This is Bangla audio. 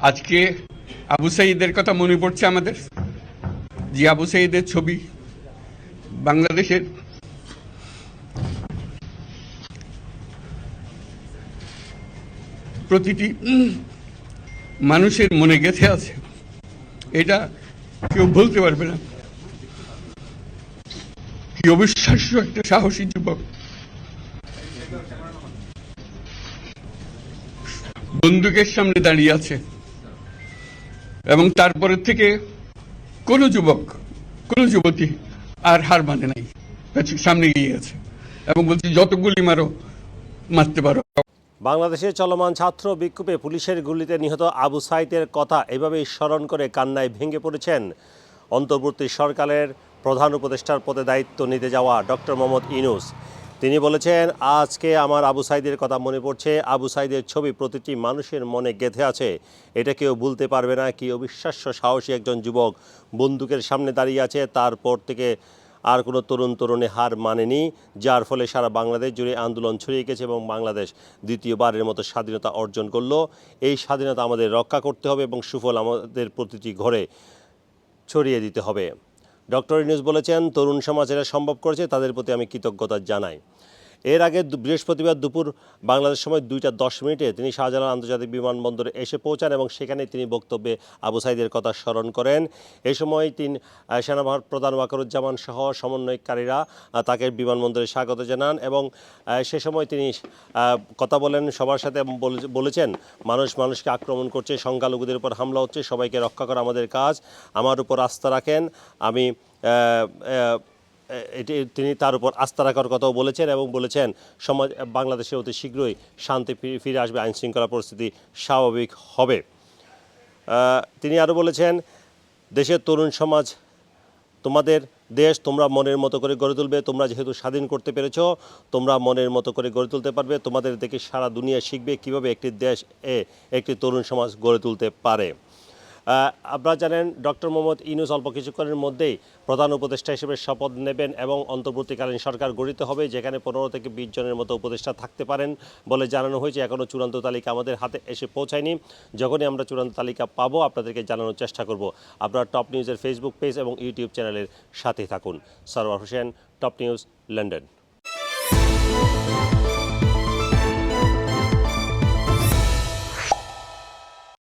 আজকে আবু সাইদের কথা মনে পড়ছে আমাদের? যে আবু সাইদের ছবি বাংলাদেশের প্রতিটি মানুষের মনে গেঁথে আছে। এটা কেউ বলতে পারবে না। কি অবিশ্বাস্য একটা সাহসী যুবক। বন্দুকের সামনে দাঁড়িয়ে আছে। এবং তারপরে থেকে কোনো যুবক, কোনো যুবতী আর হার মানে নাই। সামনে গিয়ে আছে এবং বলছি, যত গুলি মারো, মারতে পারো। বাংলাদেশে চলমান ছাত্র বিক্ষোভে পুলিশের গুলিতে নিহত আবু সাইদের কথা এভাবেই স্মরণ করে কান্নায় ভেঙে পড়েছেন। অন্তর্বর্তী সরকারের প্রধান উপদেষ্টার পদে দায়িত্ব নিতে যাওয়া ডক্টর মোহাম্মদ ইনুস তিনি বলেছেন, আজকে আমার আবু সাইদের কথা মনে পড়ছে। আবু সাইদের ছবি প্রতিটি মানুষের মনে গেঁথে আছে। এটা কেউ ভুলতে পারবে না, কি অবিশ্বাস্য সাহসী একজন যুবক। বন্দুকের সামনে দাঁড়িয়ে আছে, তারপর থেকে আর কোনো তরুণ তরুণী হার মানেনি, যার ফলে সারা বাংলাদেশ জুড়ে আন্দোলন ছড়িয়ে গেছে এবং বাংলাদেশ দ্বিতীয়বারের মতো স্বাধীনতা অর্জন করল। এই স্বাধীনতা আমাদের রক্ষা করতে হবে এবং সুফল আমাদের প্রতিটি ঘরে ছড়িয়ে দিতে হবে। ডক্টর ইউনুস বলেছেন তরুণ সমাজ এরা সম্ভব করেছে তাদের প্রতি আমি কৃতজ্ঞতা জানাই। এর আগে বৃহস্পতিবার দুপুর বাংলাদেশ সময় দুইটা দশ মিনিটে তিনি শাহজালাল আন্তর্জাতিক বিমানবন্দরে এসে পৌঁছান এবং সেখানে তিনি বক্তব্যে আবু সাইদের কথা স্মরণ করেন। এ সময় তিনি আহ, সেনাবাহিনী প্রধান ওয়াকারুজ্জামান সহ সমন্বয়কারীরা তাকে বিমানবন্দরে স্বাগত জানান এবং সে সময় তিনি কথা বলেন সবার সাথে বলে- বলেছেন মানুষ মানুষকে আক্রমণ করছে সংখ্যালঘুদের উপর হামলা হচ্ছে সবাইকে রক্ষা করা আমাদের কাজ আমার উপর আস্থা রাখেন আমি এটি তিনি তার উপর আস্থা রাখার কথাও বলেছেন এবং বলেছেন, সমাজ, বাংলাদেশে অতি শীঘ্রই শান্তি ফিরে আসবে আইন শৃঙ্খলা পরিস্থিতি স্বাভাবিক হবে। তিনি আরও বলেছেন, দেশের তরুণ সমাজ, তোমাদের দেশ তোমরা মনের মতো করে গড়ে তুলবে, তোমরা যেহেতু স্বাধীন করতে পেরেছ, তোমরা মনের মতো করে গড়ে তুলতে পারবে, তোমাদের দেখে সারা দুনিয়া শিখবে কীভাবে একটি দেশ, এ, একটি তরুণ সমাজ গড়ে তুলতে পারে। আপনারা জানেন, ডক্টর মোহাম্মদ ইনুস অল্প কিছুক্ষণের মধ্যেই প্রধান উপদেষ্টা হিসেবে শপথ নেবেন এবং অন্তর্বর্তীকালীন সরকার গঠিত হবে, যেখানে পনেরো থেকে বিশ জনের মতো উপদেষ্টা থাকতে পারেন বলে জানানো হয়েছে। এখনও চূড়ান্ত তালিকা আমাদের হাতে এসে পৌঁছায়নি। যখনই আমরা চূড়ান্ত তালিকা পাবো, আপনাদেরকে জানানোর চেষ্টা করব। আপনারা টপ নিউজের ফেসবুক পেজ এবং ইউটিউব চ্যানেলের সাথে থাকুন। Sarwar Hossain, top news, London.